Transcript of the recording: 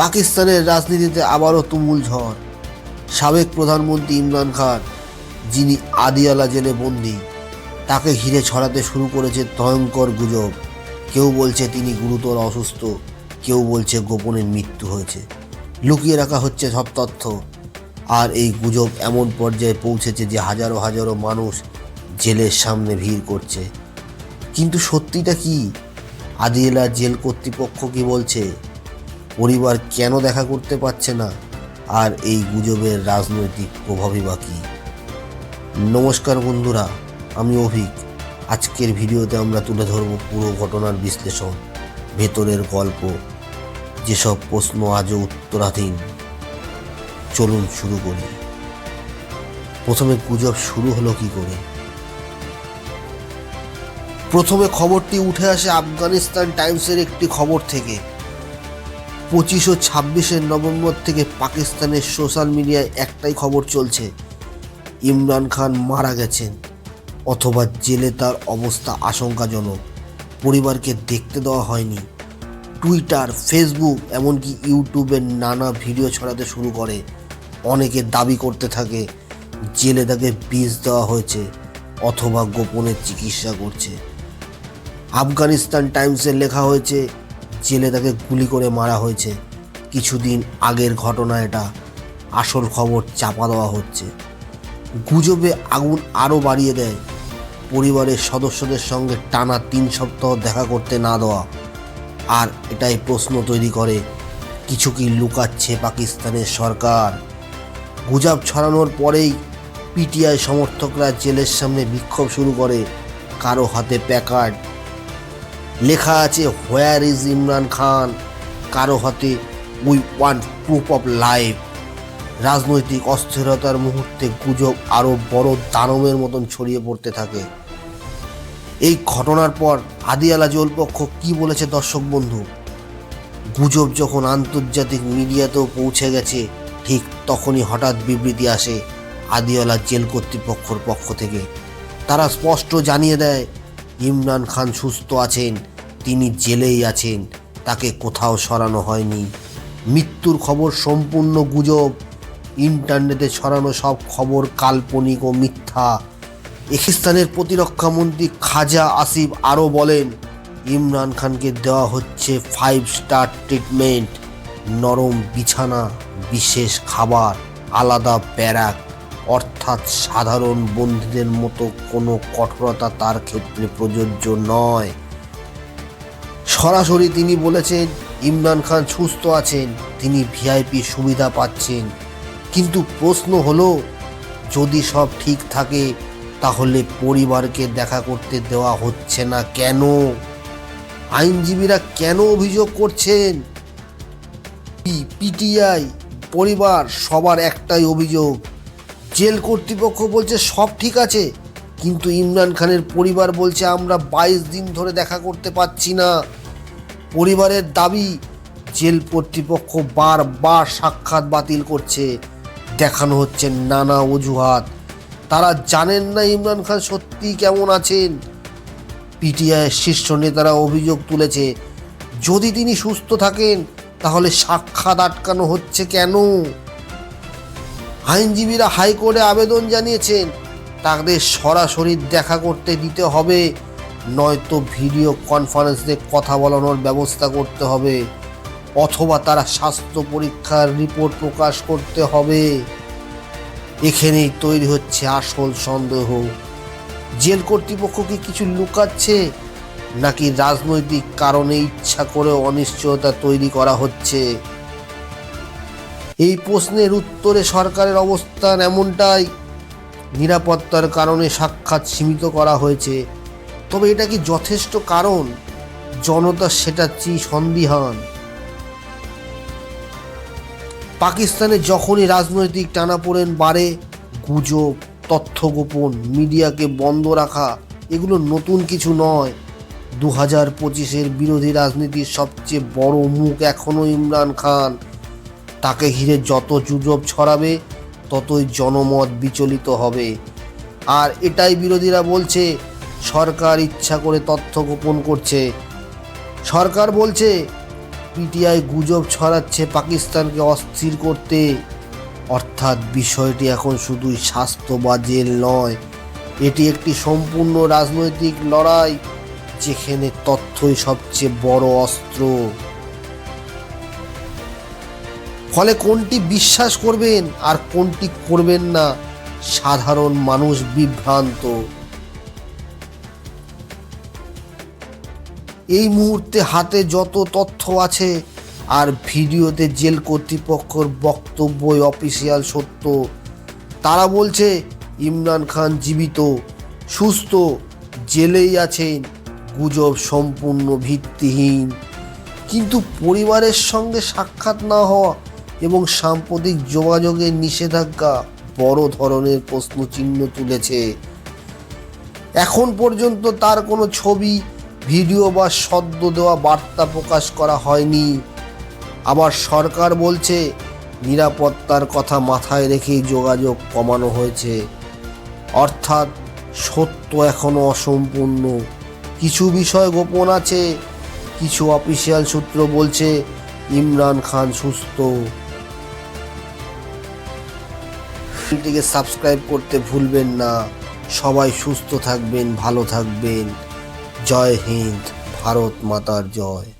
পাকিস্তানের রাজনীতিতে আবারও তুমুল ঝড়। সাবেক প্রধানমন্ত্রী ইমরান খান, যিনি আদিয়ালা জেলে বন্দী, তাকে ঘিরে ছড়াতে শুরু করেছে ভয়ঙ্কর গুজব। কেউ বলছে তিনি গুরুতর অসুস্থ, কেউ বলছে গোপনে মৃত্যু হয়েছে। লুকিয়ে রাখা হচ্ছে সব তথ্য। আর এই গুজব এমন পর্যায়ে পৌঁছেছে যে হাজারো হাজারো মানুষ জেলের সামনে ভিড় করছে। কিন্তু সত্যিটা কি? আদিয়েলা জেল কর্তৃপক্ষ কি বলছে? পরিবার কেন দেখা করতে পারছে না? আর এই গুজবের রাজনৈতিক প্রভাবই বা কী? নমস্কার বন্ধুরা, আমি অভিক। আজকের ভিডিওতে আমরা তুলে ধরব পুরো ঘটনার বিশ্লেষণ, ভেতরের গল্প, যেসব প্রশ্ন আজও উত্তরাধীন। চলুন শুরু করি। প্রথমে গুজব শুরু হলো কি করে? প্রথমে খবরটি উঠে আসে আফগানিস্তান টাইমসের একটি খবর থেকে। পঁচিশ ও ছাব্বিশে নভেম্বর থেকে পাকিস্তানের সোশ্যাল মিডিয়ায় একটাই খবর চলছে। ইমরান খান মারা গেছেন, অথবা জেলে তার অবস্থা আশঙ্কাজনক। পরিবারকে দেখতে দেওয়া হয়নি। টুইটার, ফেসবুক, এমনকি ইউটিউবের নানা ভিডিও ছড়াতে শুরু করে। অনেকে দাবি করতে থাকে, জেলে তাকে বিষ দেওয়া হয়েছে, অথবা গোপনে চিকিৎসা করছে। আফগানিস্তান টাইমসে লেখা হয়েছে জেলে তাকে গুলি করে মারা হয়েছে। কিছুদিন আগের ঘটনা এটা। আসল খবর চাপা দেওয়া হচ্ছে। গুজবে আগুন আরও বাড়িয়ে দেয়। পরিবারের সদস্যদের সঙ্গে টানা তিন সপ্তাহ দেখা করতে না দেওয়া। আর এটাই প্রশ্ন তৈরি করে, কিছু কি লুকাচ্ছে পাকিস্তানের সরকার? গুজব ছড়ানোর পরেই পিটিআই সমর্থকরা জেলের সামনে বিক্ষোভ শুরু করে। কারও হাতে প্যাকার্ড লেখা আছে হোয়ার ইজ ইমরান খান কারও হাতে we want proof of life রাজনৈতিক অস্থিরতার মুহূর্তে গুজব আরও বড় দানবের মতন ছড়িয়ে পড়তে থাকে। এই ঘটনার পর আদিয়ালা জলপক্ষ কি বলেছে দর্শক বন্ধু? গুজব যখন আন্তর্জাতিক মিডিয়াতেও পৌঁছে গেছে, ঠিক তখনই হঠাৎ বিবৃতি আসে আদিয়ালা জেল কর্তৃপক্ষর পক্ষ থেকে। তারা স্পষ্ট জানিয়ে দেয়, ইমরান খান সুস্থ আছেন। তিনি জেলেই আছেন, তাকে কোথাও সরানো হয়নি। মৃত্যুর খবর সম্পূর্ণ গুজব। ইন্টারনেটে ছড়ানো সব খবর কাল্পনিক ও মিথ্যা। পাকিস্তানের প্রতিরক্ষা মন্ত্রী খাজা আসিফ আরও বলেন, ইমরান খানকে দেওয়া হচ্ছে ফাইভ স্টার ট্রিটমেন্ট নরম বিছানা, বিশেষ খাবার, আলাদা ব্যারাক। অর্থাৎ সাধারণ বন্দীদের মতো কোনো কঠোরতা তার ক্ষেত্রে প্রযোজ্য নয়। সরাসরি তিনি বলেছেন, ইমরান খান সুস্থ আছেন, তিনি ভিআইপি সুবিধা পাচ্ছেন। কিন্তু প্রশ্ন হলো, যদি সব ঠিক থাকে, তাহলে পরিবারকে দেখা করতে দেওয়া হচ্ছে না কেন? আইনজীবীরা কেন অভিযোগ করছেন? পিটিআই, পরিবার, সবার একটাই অভিযোগ। জেল কর্তৃপক্ষ বলছে, সব ঠিক আছে, কিন্তু ইমরান খানের পরিবার বলছে, আমরা বাইশ দিন ধরে দেখা করতে পাচ্ছি না। পরিবারের দাবি, জেল কর্তৃপক্ষ বারবার সাক্ষাৎ বাতিল করছে। দেখানো হচ্ছে নানা অজুহাত। তারা জানেন না ইমরান খান সত্যি কেমন আছেন। পিটিআইয়ের শীর্ষ নেতারা অভিযোগ তুলেছে, যদি তিনি সুস্থ থাকেন, তাহলে সাক্ষাৎ আটকানো হচ্ছে কেন? আইনজীবীরা হাইকোর্টে আবেদন জানিয়েছেন, তাদের সরাসরি দেখা করতে দিতে হবে। নয়তো ভিডিও কনফারেন্সে কথা বলানোর ব্যবস্থা করতে হবে, অথবা তারা স্বাস্থ্য পরীক্ষার রিপোর্ট প্রকাশ করতে হবে। এখানেই তৈরি হচ্ছে আসল সন্দেহ। জেল কর্তৃপক্ষ কি কিছু লুকাচ্ছে, নাকি রাজনৈতিক কারণে ইচ্ছা করে অনিশ্চয়তা তৈরি করা হচ্ছে? এই প্রশ্নের উত্তরে সরকারের অবস্থান এমনটাই। নিরাপত্তার কারণে সাক্ষাৎ সীমিত করা হয়েছে। তবে এটা কি যথেষ্ট কারণ? জনতা সেটা চি সন্দিহান। পাকিস্তানে যখনই রাজনৈতিক টানাপোড়েন বাড়ে, গুজব, তথ্য গোপন, মিডিয়াকে বন্ধ রাখা, এগুলো নতুন কিছু নয়। দু হাজার পঁচিশের বিরোধী রাজনীতির সবচেয়ে বড় মুখ এখনও ইমরান খান। তাকে ঘিরে যত গুজব ছড়াবে, ততই জনমত বিচলিত হবে। আর এটাই বিরোধীরা বলছে সরকার ইচ্ছা করে তথ্য গোপন করছে। সরকার বলছে, পিটিআই গুজব ছড়াচ্ছে পাকিস্তানকে অস্থির করতে। অর্থাৎ বিষয়টি এখন শুধুই স্বাস্থ্য বা জেল নয়, এটি একটি সম্পূর্ণ রাজনৈতিক লড়াই, যেখানে তথ্যই সবচেয়ে বড় অস্ত্র। ফলে কোনটি বিশ্বাস করবেন আর কোনটি করবেন না, সাধারণ মানুষ বিভ্রান্ত। এই মুহূর্তে হাতে যত তথ্য আছে আর ভিডিওতে জেল কর্তৃপক্ষের বক্তব্যই অফিসিয়াল সত্য। তারা বলছে, ইমরান খান জীবিত, সুস্থ, জেলেই আছেন, গুজব সম্পূর্ণ ভিত্তিহীন। কিন্তু পরিবারের সঙ্গে সাক্ষাৎ না হওয়া এবং সাম্প্রতিক যোগাযোগের নিষেধাজ্ঞা বড় ধরনের প্রশ্নচিহ্ন তুলেছে। এখন পর্যন্ত তার কোনো ছবি ভিডিও বা সদ্য দেওয়া বার্তা প্রকাশ করা হয়নি। আবার সরকার বলছে, নিরাপত্তার কথা মাথায় রেখেই যোগাযোগ কমানো হয়েছে। অর্থাৎ সত্য এখনও অসম্পূর্ণ। কিছু বিষয় গোপন আছে, কিছু অফিসিয়াল সূত্র বলছে, ইমরান খান সুস্থ। সাবস্ক্রাইব করতে ভুলবেন না। সবাই সুস্থ থাকবেন, ভালো থাকবেন। জয় হিন্দ ভারত মাতার জয়।